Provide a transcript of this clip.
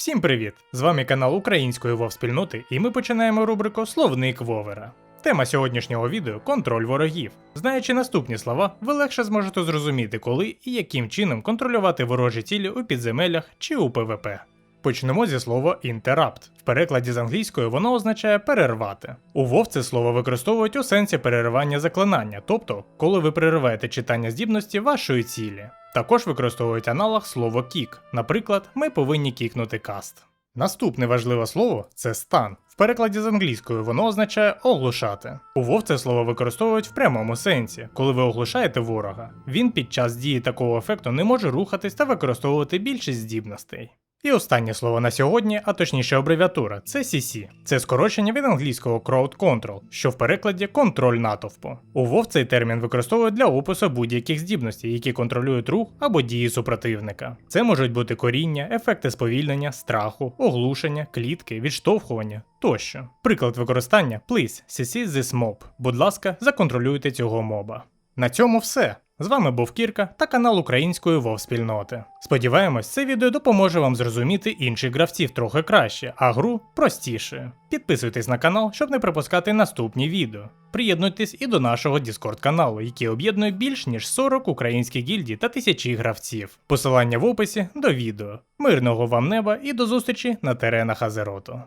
Всім привіт! З вами канал Української Вов спільноти, і ми починаємо рубрику Словник Вовера. Тема сьогоднішнього відео контроль ворогів. Знаючи наступні слова, ви легше зможете зрозуміти, коли і яким чином контролювати ворожі цілі у підземеллях чи у ПВП. Почнемо зі слова interrupt. В перекладі з англійської воно означає перервати. У WoW це слово використовують у сенсі переривання заклинання, тобто коли ви перериваєте читання здібності вашої цілі. Також використовують аналог слово кік. Наприклад, ми повинні кікнути каст. Наступне важливе слово це стан. В перекладі з англійською воно означає оглушати. У Вов це слово використовують в прямому сенсі, коли ви оглушаєте ворога. Він під час дії такого ефекту не може рухатись та використовувати більшість здібностей. І останнє слово на сьогодні, а точніше абревіатура, це CC. Це скорочення від англійського Crowd Control, що в перекладі контроль натовпу. У WoW цей термін використовують для опису будь-яких здібностей, які контролюють рух або дії супротивника. Це можуть бути коріння, ефекти сповільнення, страху, оглушення, клітки, відштовхування тощо. Приклад використання Please CC this mob. Будь ласка, законтролюйте цього моба. На цьому все. З вами був Кірка та канал Української Вов спільноти. Сподіваємось, це відео допоможе вам зрозуміти інших гравців трохи краще, а гру простіше. Підписуйтесь на канал, щоб не пропускати наступні відео. Приєднуйтесь і до нашого Discord каналу, який об'єднує більш ніж 40 українських гільдій та тисячі гравців. Посилання в описі до відео. Мирного вам неба і до зустрічі на теренах Азероту.